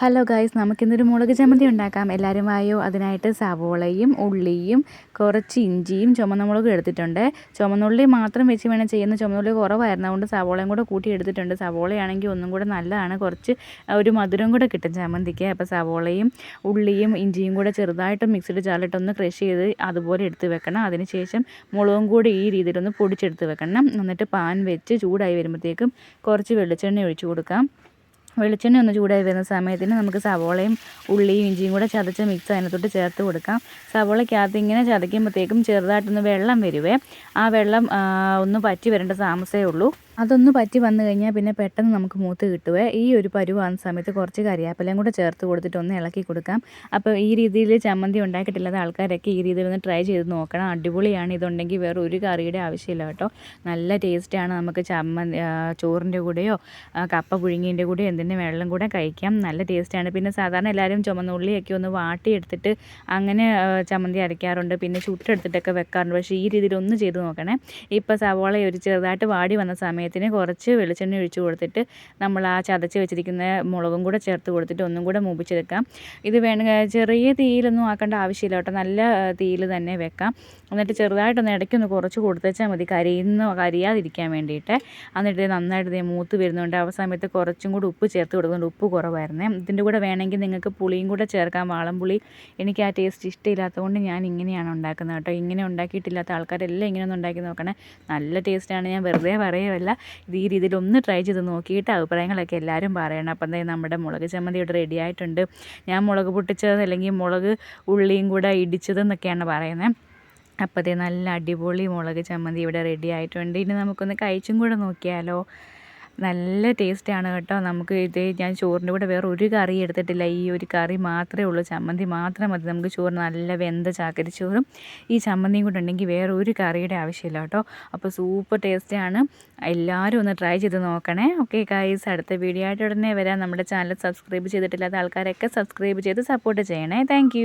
Hello guys നമുക്കിന്നൊരു മുളക് ചമ്മന്തി ഉണ്ടാക്കാം. എല്ലാവരും വായോ? അതിനായിട്ട് സവോളയും ഉള്ളിയും കുറച്ച് ഇഞ്ചിയും ചുമന്ന മുളകും എടുത്തിട്ടുണ്ട്. ചുമന്നുള്ളി മാത്രം വെച്ച് വേണം ചെയ്യുന്ന. ചുമന്നുള്ളി കുറവായിരുന്നു. അതുകൊണ്ട് സവോളയും കൂടെ കൂട്ടി എടുത്തിട്ടുണ്ട്. സവോളയാണെങ്കിൽ ഒന്നും കൂടെ നല്ലതാണ്. കുറച്ച് ഒരു മധുരം കൂടെ കിട്ടും ചമ്മന്തിക്ക്. അപ്പോൾ സവോളയും ഉള്ളിയും ഇഞ്ചിയും കൂടെ ചെറുതായിട്ട് മിക്സിഡ് ചാലിട്ടൊന്ന് ക്രഷ് ചെയ്ത് അതുപോലെ എടുത്ത് വെക്കണം. അതിനുശേഷം മുളകും കൂടി ഈ രീതിയിലൊന്ന് പൊടിച്ചെടുത്ത് വെക്കണം. എന്നിട്ട് പാൻ വെച്ച് ചൂടായി വരുമ്പോഴത്തേക്കും കുറച്ച് വെളിച്ചെണ്ണ ഒഴിച്ചു കൊടുക്കാം. വെളിച്ചെണ്ണ ഒന്ന് ചൂടായി വരുന്ന സമയത്തിന് നമുക്ക് സവോളയും ഉള്ളിയും ഇഞ്ചിയും കൂടെ ചതച്ച് മിക്സ് അതിനകത്തോട്ട് ചേർത്ത് കൊടുക്കാം. സവോളയ്ക്കകത്ത് ഇങ്ങനെ ചതയ്ക്കുമ്പോഴത്തേക്കും ചെറുതായിട്ടൊന്ന് വെള്ളം വരുവേ. ആ വെള്ളം ഒന്ന് പറ്റി വരേണ്ട താമസമേ ഉള്ളൂ. അതൊന്ന് പറ്റി വന്നു കഴിഞ്ഞാൽ പിന്നെ പെട്ടെന്ന് നമുക്ക് മൂത്ത് കിട്ടുവേ. ഈ ഒരു പരുവാകുന്ന സമയത്ത് കുറച്ച് കറിവേപ്പിലയും കൂടെ ചേർത്ത് കൊടുത്തിട്ട് ഒന്ന് ഇളക്കി കൊടുക്കാം. അപ്പോൾ ഈ രീതിയിൽ ചമ്മന്തി ഉണ്ടാക്കിയിട്ടില്ലാത്ത ആൾക്കാരൊക്കെ ഈ രീതിയിൽ ഒന്ന് ട്രൈ ചെയ്ത് നോക്കണം. അടിപൊളിയാണ്. ഇതുണ്ടെങ്കിൽ വേറെ ഒരു കറിയുടെ ആവശ്യമില്ല കേട്ടോ. നല്ല ടേസ്റ്റാണ് നമുക്ക് ചമ്മന്തി ചോറിന്റെ കൂടെയോ കപ്പ പുഴുങ്ങീന്റെ കൂടെയോ എന്തിന്റെ വെള്ളം കൂടെ കഴിക്കാം. നല്ല ടേസ്റ്റാണ് പിന്നെ സാധാരണ എല്ലാവരും ചുമന്നുള്ളിയൊക്കെ ഒന്ന് വാട്ടിയെടുത്തിട്ട് അങ്ങനെ ചമ്മന്തി അരയ്ക്കാറുണ്ട്. പിന്നെ ചുട്ടെടുത്തിട്ടൊക്കെ വെക്കാറുണ്ട്. പക്ഷേ ഈ രീതിയിൽ ഒന്ന് ചെയ്ത് നോക്കണേ. ഇപ്പോൾ സവോള ഒരു ചെറുതായിട്ട് വാടി വന്ന സമയത്ത് സമയത്തിന് കുറച്ച് വെളിച്ചെണ്ണ ഒഴിച്ച് കൊടുത്തിട്ട് നമ്മൾ ആ ചതച്ച് വെച്ചിരിക്കുന്ന മുളകും കൂടെ ചേർത്ത് കൊടുത്തിട്ട് ഒന്നും കൂടെ മൂപ്പിച്ചെടുക്കാം. ഇത് വേണമെങ്കിൽ ചെറിയ തീയിലൊന്നും ആക്കേണ്ട ആവശ്യമില്ല കേട്ടോ. നല്ല തീയിൽ തന്നെ വെക്കാം. എന്നിട്ട് ചെറുതായിട്ടൊന്ന് ഇടയ്ക്കൊന്ന് കുറച്ച് കൊടുത്തേച്ചാൽ മതി. കരിയുന്ന കരിയാതിരിക്കാൻ വേണ്ടിയിട്ട്. എന്നിട്ട് നന്നായിട്ട് ഇത് മൂത്ത് വരുന്നുണ്ട്. ആ സമയത്ത് കുറച്ചും കൂടി ഉപ്പ് ചേർത്ത് കൊടുക്കുന്നുണ്ട്. ഉപ്പ് കുറവായിരുന്നേ. ഇതിന്റെ കൂടെ വേണമെങ്കിൽ നിങ്ങൾക്ക് പുളിയും കൂടെ ചേർക്കാം. വാളംപുളി എനിക്ക് ആ ടേസ്റ്റ് ഇഷ്ടമില്ലാത്തതുകൊണ്ട് ഞാൻ ഇങ്ങനെയാണ് ഉണ്ടാക്കുന്നത് കേട്ടോ. ഇങ്ങനെ ഉണ്ടാക്കിയിട്ടില്ലാത്ത ആൾക്കാരെല്ലാം ഇങ്ങനെ ഒന്ന് ഉണ്ടാക്കി നോക്കണേ. നല്ല ടേസ്റ്റാണ് ഞാൻ വെറുതെ പറയുമല്ല ഇത് ഈ രീതിയിൽ ഒന്ന് ട്രൈ ചെയ്ത് നോക്കിയിട്ട് അഭിപ്രായങ്ങളൊക്കെ എല്ലാവരും പറയണം. അപ്പം എന്തായാലും നമ്മുടെ മുളക് ചമ്മന്തി ഇവിടെ റെഡി ആയിട്ടുണ്ട്. ഞാൻ മുളക് പൊട്ടിച്ചത് അല്ലെങ്കിൽ മുളക് ഉള്ളിയും കൂടെ ഇടിച്ചതെന്നൊക്കെയാണ് പറയുന്നത്. അപ്പോഴത്തേ നല്ല അടിപൊളി മുളക് ചമ്മന്തി ഇവിടെ റെഡി ആയിട്ടുണ്ട്. ഇനി നമുക്കൊന്ന് കഴിച്ചും കൂടെ നോക്കിയാലോ. നല്ല ടേസ്റ്റാണ് കേട്ടോ. നമുക്ക് ഇത് ഞാൻ ചോറിന്റെ കൂടെ വേറെ ഒരു കറി എടുത്തിട്ടില്ല. ഈ ഒരു കറി മാത്രമേ ഉള്ളൂ. ചമ്മന്തി മാത്രം മതി. നമുക്ക് ചോറ് നല്ല വെന്ത ചാക്കരിച്ചോറും ഈ ചമ്മന്തിയും കൂടെ ഉണ്ടെങ്കിൽ വേറെ ഒരു കറിയുടെ ആവശ്യമില്ല കേട്ടോ. അപ്പോൾ സൂപ്പർ ടേസ്റ്റാണ് എല്ലാവരും ഒന്ന് ട്രൈ ചെയ്ത് നോക്കണേ. ഓക്കെ ഗൈസ് അടുത്ത വീഡിയോ ആയിട്ട് ഉടനെ വരാം. നമ്മുടെ ചാനൽ സബ്സ്ക്രൈബ് ചെയ്തിട്ടില്ലാത്ത ആൾക്കാരൊക്കെ സബ്സ്ക്രൈബ് ചെയ്ത് സപ്പോർട്ട് ചെയ്യണേ. താങ്ക്